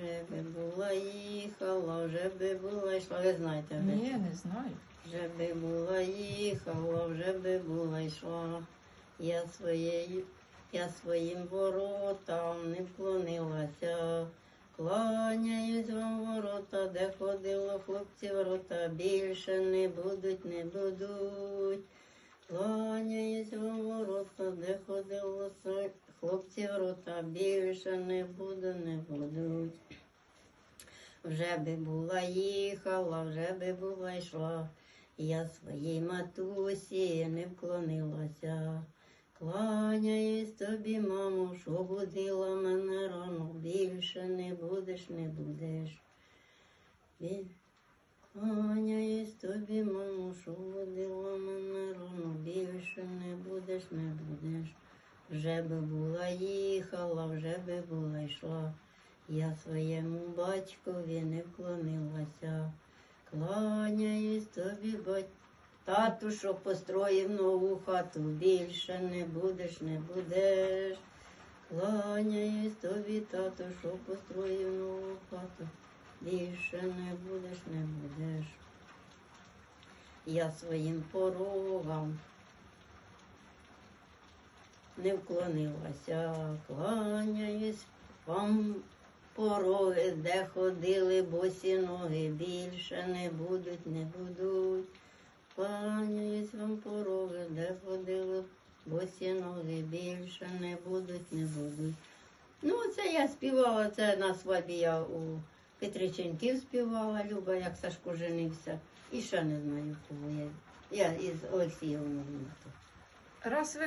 Вже би була їхала, вже би була йшла. Ви знаєте, ви? Ні, не знаю. Вже би була їхала, вже би була йшла. Я своєю, я своїм воротам не вклонилася. Кланяюсь вам ворота, де ходило хлопці ворота, більше не будуть, не будуть. Кланяюсь вам ворота, де ходило хлопці ворота, більше не буду, не будуть. Вже би була їхала, вже би була йшла. Я своїй матусі не вклонилася. Кланяюсь тобі, мамо, що будила мене рано, більше не будеш, не будеш. Кланяюсь тобі, мамо, що будила мене рано, більше не будеш, не будеш. Вже би була їхала, вже би була йшла. Я своєму батькові не вклонилася. Кланяюсь тобі, бать... тату, що построїв нову хату, більше не будеш, не будеш. Кланяюсь тобі, тату, що построїв нову хату, більше не будеш, не будеш. Я своїм порогам не вклонилася, кланяюсь вам пороги, де ходили босі ноги, більше не будуть, не будуть. Кланяюсь вам пороги, де ходили босі ноги, більше не будуть, не будуть. Ну, це я співала, це на свадьбі я у Петриченків співала, Люба, як Сашко женився. І ще не знаю, кого я. Я із Олексієм. Раз ви